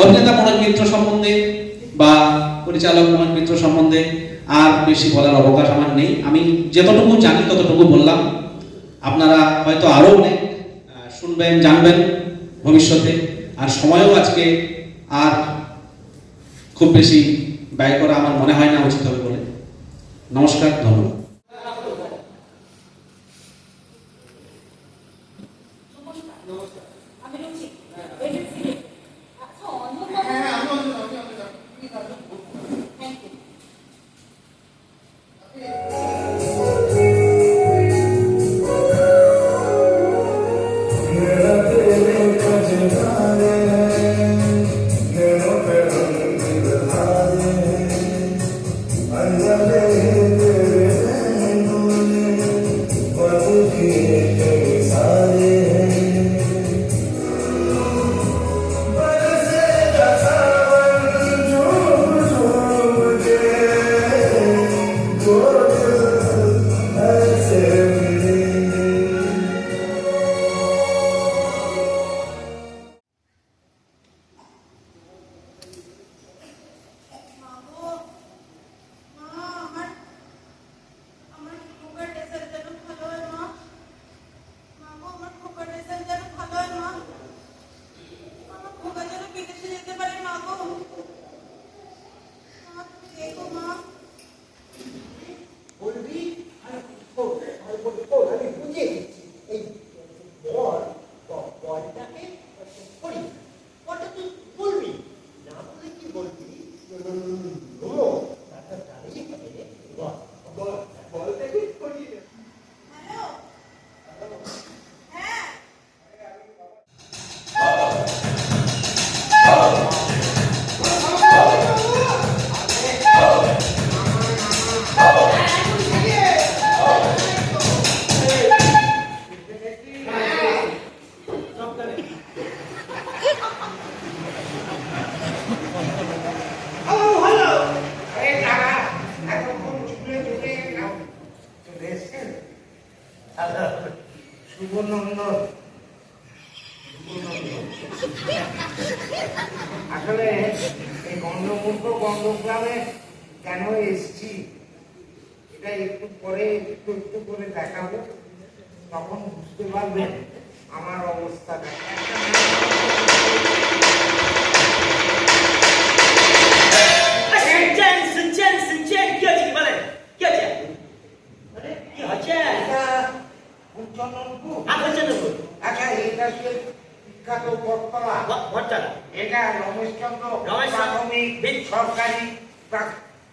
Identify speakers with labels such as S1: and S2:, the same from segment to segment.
S1: অভিনেতা মনোজ মিত্র সম্বন্ধে বা পরিচালক মনোজ মিত্র সম্বন্ধে আর বেশি বলার অবকাশ আমার নেই। আমি যতটুকু জানি, ততটুকু বললাম। আপনারা হয়তো আরও অনেক শুনবেন, জানবেন ভবিষ্যতে। আর সময়ও আজকে আর খুব বেশি ব্যয় করা আমার মনে হয় না উচিত হবে বলে। নমস্কার, ধন্যবাদ।
S2: আমি রুচি
S3: শুভনন্দন। আসলে এই গন্ধমূর্খ গন্ধগ্রামে কেন এসছি, এটা একটু পরে, একটু একটু করে দেখাবো। তখন বুঝতে পারবেন আমার অবস্থাটা এটা সে বিখ্যাত বটতলা।
S4: ভ-
S3: এটা রমেশচন্দ্র
S4: রমেশচন্দ্র
S3: প্রাথমিক সরকারি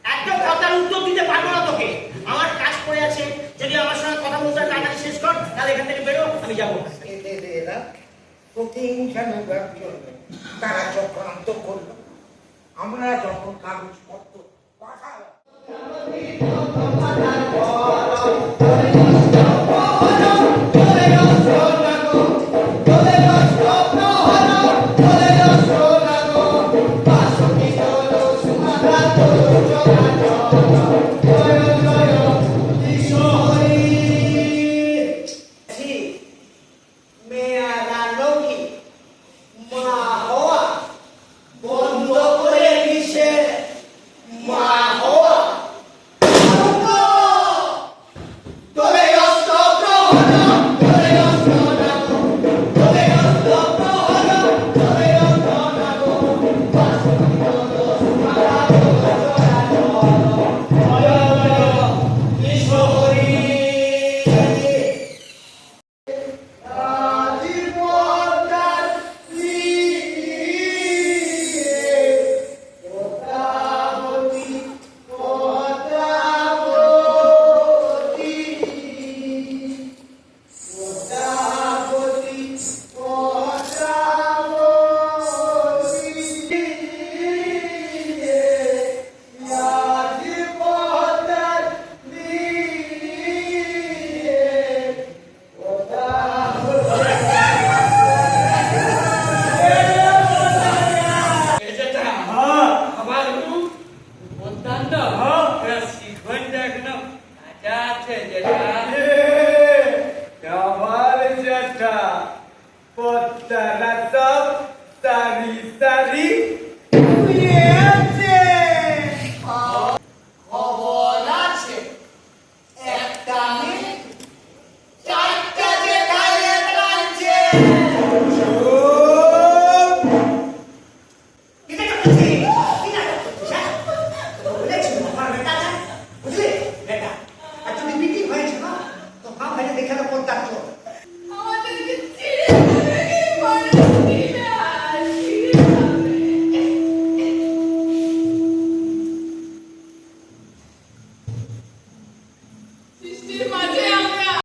S4: একদম কথার উত্তর দিতে পারব না তোকে। আমার কাজ পড়ে আছে। যদি আমার সঙ্গে কথা বলতে তাড়াতাড়ি শেষ কর তাহলে এখান থেকে বেরো আমি যাব।
S3: এরা প্রতিহিংসা বিভাগ চলবে। তারা চক্রান্ত করল আমরা যখন কাগজপত্র পাঠালাম
S5: Pota, pota, razão, sari, sari.
S3: Yeah!